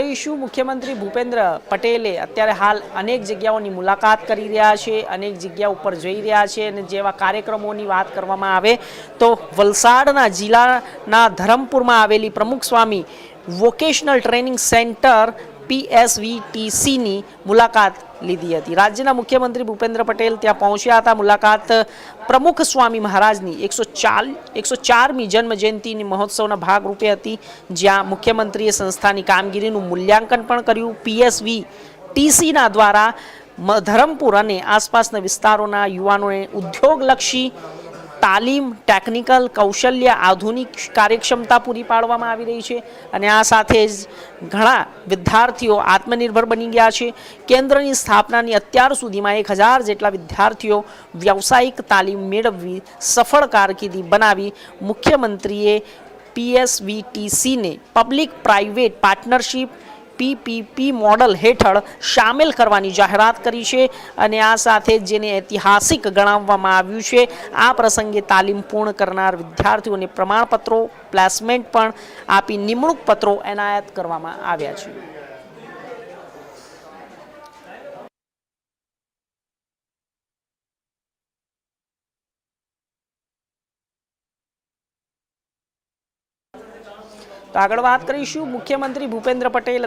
રહીશું મુખ્યમંત્રી ભૂપેન્દ્ર પટેલે અત્યારે હાલ અનેક જગ્યાઓની મુલાકાત કરી રહ્યા છે, અનેક જગ્યા ઉપર જઈ રહ્યા છે અને જેવા કાર્યક્રમોની વાત કરવામાં આવે તો વલસાડના જિલ્લાના ધરમપુરમાં આવેલી Pramukh Swami vocational training centre પીએસવીટીસીની મુલાકાત લીધી હતી. રાજ્યના મુખ્યમંત્રી ભૂપેન્દ્ર પટેલ ત્યાં પહોંચ્યા હતા. મુલાકાત પ્રમુખ સ્વામી મહારાજની એકસો ચાલ, એકસો ચારમી જન્મ જયંતિની મહોત્સવના ભાગરૂપે હતી. જ્યાં મુખ્યમંત્રીએ સંસ્થાની કામગીરીનું મૂલ્યાંકન પણ કર્યું. પીએસવી ટીસીના દ્વારા ધરમપુર અને આસપાસના વિસ્તારોના યુવાનોએ ઉદ્યોગલક્ષી તાલીમ, ટેકનિકલ કૌશલ્ય, આધુનિક કાર્યક્ષમતા પૂરી પાડવામાં આવી રહી છે. અને આ સાથે જ ઘણા વિદ્યાર્થીઓ આત્મનિર્ભર બની ગયા છે. કેન્દ્રની સ્થાપનાની અત્યાર સુધીમાં એક હજાર જેટલા વિદ્યાર્થીઓ વ્યાવસાયિક તાલીમ મેળવવી સફળ કારકિર્દી બનાવી મુખ્યમંત્રીએ પીએસવીટીસીને public private partnership PPP model હેઠળ સામેલ કરવાની જાહેરાત કરી છે અને આ સાથે જેને ઐતિહાસિક ગણાવવામાં આવ્યું છે, આ પ્રસંગે તાલીમ પૂર્ણ કરનાર વિદ્યાર્થીઓને પ્રમાણપત્રો પ્લેસમેન્ટ પણ આપી નિમણૂક પત્રો એનાયત કરવામાં આવ્યા છે. તો આગળ વાત કરીશું મુખ્યમંત્રી ભૂપેન્દ્ર પટેલ